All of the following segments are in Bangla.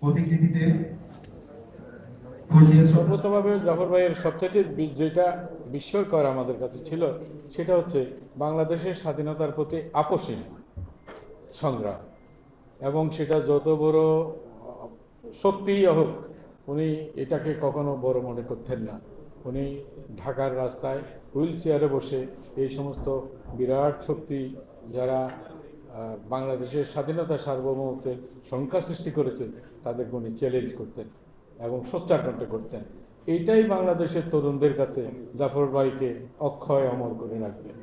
প্রতিকৃতিতে প্রথমভাবে জাফর ভাইয়ের সবচেয়ে যেটা বিস্ময়কর আমাদের কাছে ছিল সেটা হচ্ছে বাংলাদেশের স্বাধীনতার প্রতি আপোষহীন সংগ্রাম। এবং সেটা যত বড় শক্তিই হোক উনি এটাকে কখনো বড় মনে করতেন না। উনি ঢাকার রাস্তায় হুইল চেয়ারে বসে এই সমস্ত বিরাট শক্তি যারা বাংলাদেশের স্বাধীনতা সার্বভৌমত্বের সংখ্যা সৃষ্টি করেছে, তাদেরকে উনি চ্যালেঞ্জ করতেন এবং করতে করতেন। এইটাই বাংলাদেশের তরুণদের কাছে জাফর ভাইকে অক্ষয় অমর করে রাখবেন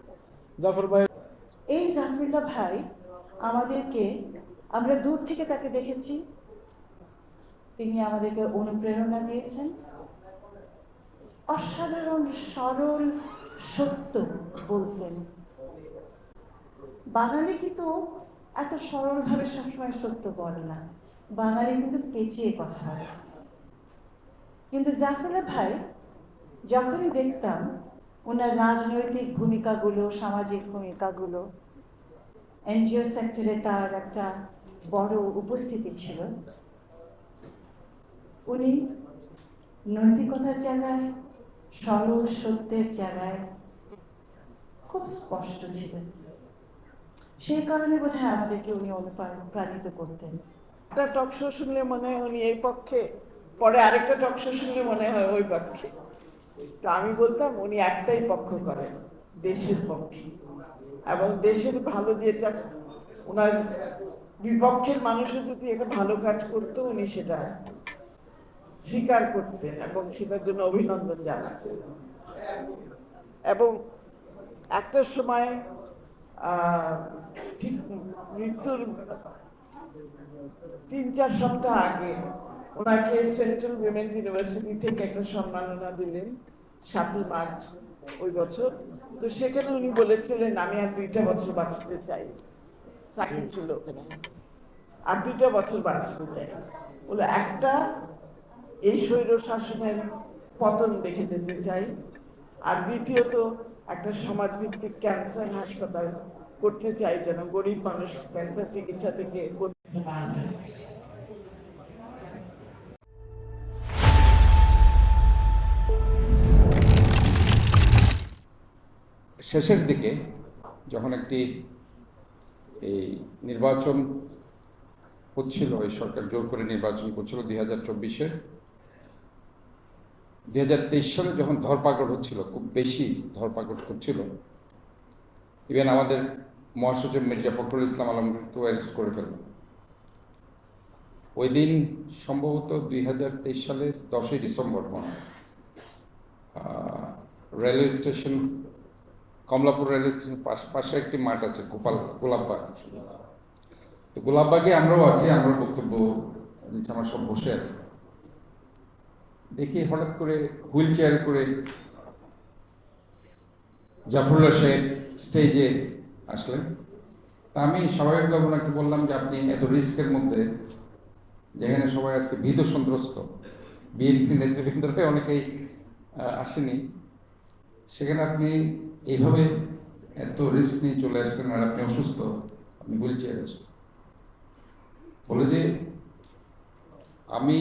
জাফর ভাই এই জাফরুল্লাহ ভাই আমাদেরকে, আমরা দূর থেকে তাকে দেখেছি। তিনি আমাদেরকে অনুপ্রেরণা দিয়েছেন। অসাধারণ সরল সত্য বলতেন। বাঙালি কিন্তু এত সরলভাবে সবসময় সত্য বলে না। বাঙালি কিন্তু পেঁচিয়ে কথা বলে। কিন্তু জাফরুল্লাহ ভাই যখনই দেখতাম ওনার রাজনৈতিক ভূমিকাগুলো, সামাজিক ভূমিকাগুলো, এনজিও সেক্টরে তার একটা বড় উপস্থিতি ছিল। উনি নৈতিকতার জায়গায়, সরল সত্যের জায়গায় খুব স্পষ্ট ছিলেন। সেই কারণে বোধহয় আমাদেরকে উনি অনুপ্রাণিত করতেন। একটা টক শো শুনলে মনে হয় উনি এই পক্ষে, পরে আরেকটা টক শো শুনলে মনে হয় ওই পক্ষে। তো আমি বলতাম, উনি একটাই পক্ষ করেন, দেশের পক্ষে। এবং দেশের ভালো যেটা ওনার বিপক্ষের মানুষও যদি একটা ভালো কাজ করতো, উনি সেটা স্বীকার করতেন এবং সেটার জন্য অভিনন্দন জানাতেন। এবং একটা সময় ঠিক মৃত্যুর তিন চার সপ্তাহ আগে ওনাকে সেন্ট্রাল উইমেন্স ইউনিভার্সিটি থেকে একটা সম্মাননা দিলেন, সাতই মার্চ ওই বছর। তো সেখানে উনি বলেছিলেন, আমি আর দুইটা বছর বাঁচতে চাই। চাকরি ছিল ওখানে। আর দুইটা বছর বাঁচতে চাই। বলে, একটা, এই স্বৈর শাসনের পতন দেখে যেতে চাই। আর দ্বিতীয়ত, একটা সমাজভিত্তিক ক্যান্সার হাসপাতাল করতে চাই, যেন গরিব মানুষ ক্যান্সার চিকিৎসা থেকে শেষের দিকে যখন একটি এই নির্বাচন হচ্ছিল, এই সরকার জোর করে নির্বাচন করছিল দুই হাজার চব্বিশে, দুই হাজার তেইশ সালে যখন ধরপাকড় হচ্ছিল, খুব বেশি ধরপাকড় করছিল ইভেন আমাদের মহাসচিব মির্জা ফখরুল ইসলাম আলমকেও অ্যারেস্ট করে ফেলল ওই দিন সম্ভবত দুই হাজার তেইশ সালের দশই ডিসেম্বর মনে railway station, Kamalapur railway station পাশে একটি মাঠ আছে, গোপাল, গোলাপবাগ। তো গোলাপবাগে আমরাও আছি আমরা বক্তব্য নিচে আমার সব বসে আছে। দেখি হঠাৎ করে হুইল চেয়ার করে জাফরুল্লাহ সাহেব স্টেজে আসলেন। তা আমি স্বাভাবিকভাবে ওনাকে বললাম যে আপনি এত রিস্কের মধ্যে, যেখানে সবাই আজকে ভীত সন্ত্রস্ত, বিএনপি নেতৃবৃন্দরা অনেকেই আসেনি। সেখানে আপনি এইভাবে এত রিস্ক নিয়ে চলে আসছেন আর আপনি অসুস্থ, আপনি হুইল চেয়ারে বলে যে আমি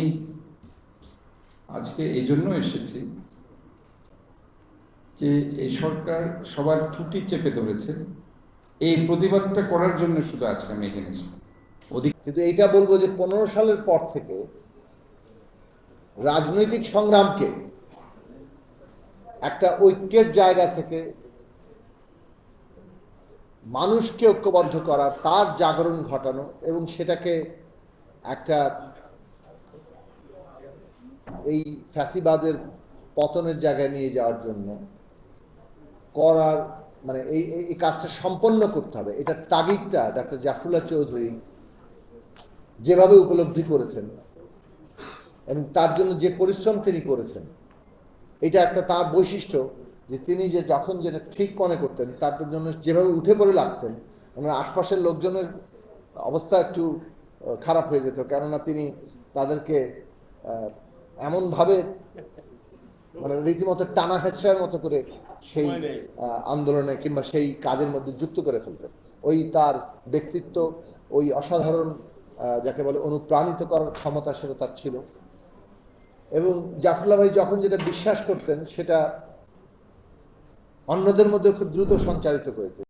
আজকে এই জন্য এসেছি যে এই সরকার সবার ছুটি চেপে ধরেছে, এই প্রতিবাদটা করার জন্য শুধু আজকে আমি এখানে এসেছি। কিন্তু এইটা বলব যে পনেরো সালের পর থেকে রাজনৈতিক সংগ্রামকে একটা ঐক্যের জায়গা থেকে মানুষকে ঐক্যবদ্ধ করা, তার জাগরণ ঘটানো এবং সেটাকে একটা এই ফ্যাসিবাদের পতনের জায়গায় নিয়ে যাওয়ার জন্য করার মানে এই, এই- কাজটা সম্পন্ন করতে হবে। এটার তাগিদটা ডাক্তার জাফরুল্লাহ চৌধুরী যেভাবে উপলব্ধি করেছেন এবং তার জন্য যে পরিশ্রম তিনি করেছেন, এটা একটা তার বৈশিষ্ট্য যে তিনি যে যখন যেটা ঠিক মনে করতেন, তার জন্য যেভাবে উঠে পড়ে লাগতেন ওনার আশপাশের লোকজনের অবস্থা একটু খারাপ হয়ে যেত। কেননা তিনি তাদেরকে এমনভাবে মানে রীতিমতো টানা হেঁচড়ার মতো করে সেই আন্দোলনে কিংবা সেই কাজের মধ্যে যুক্ত করে ফেলতেন ওই তার ব্যক্তিত্ব ওই অসাধারণ আহ, যাকে বলে অনুপ্রাণিত করার ক্ষমতা সেটা তার ছিল। এবং জাফরুল্লাহ ভাই যখন যেটা বিশ্বাস করতেন সেটা অন্যদের মধ্যে খুব দ্রুত সঞ্চারিত করে দিতেন।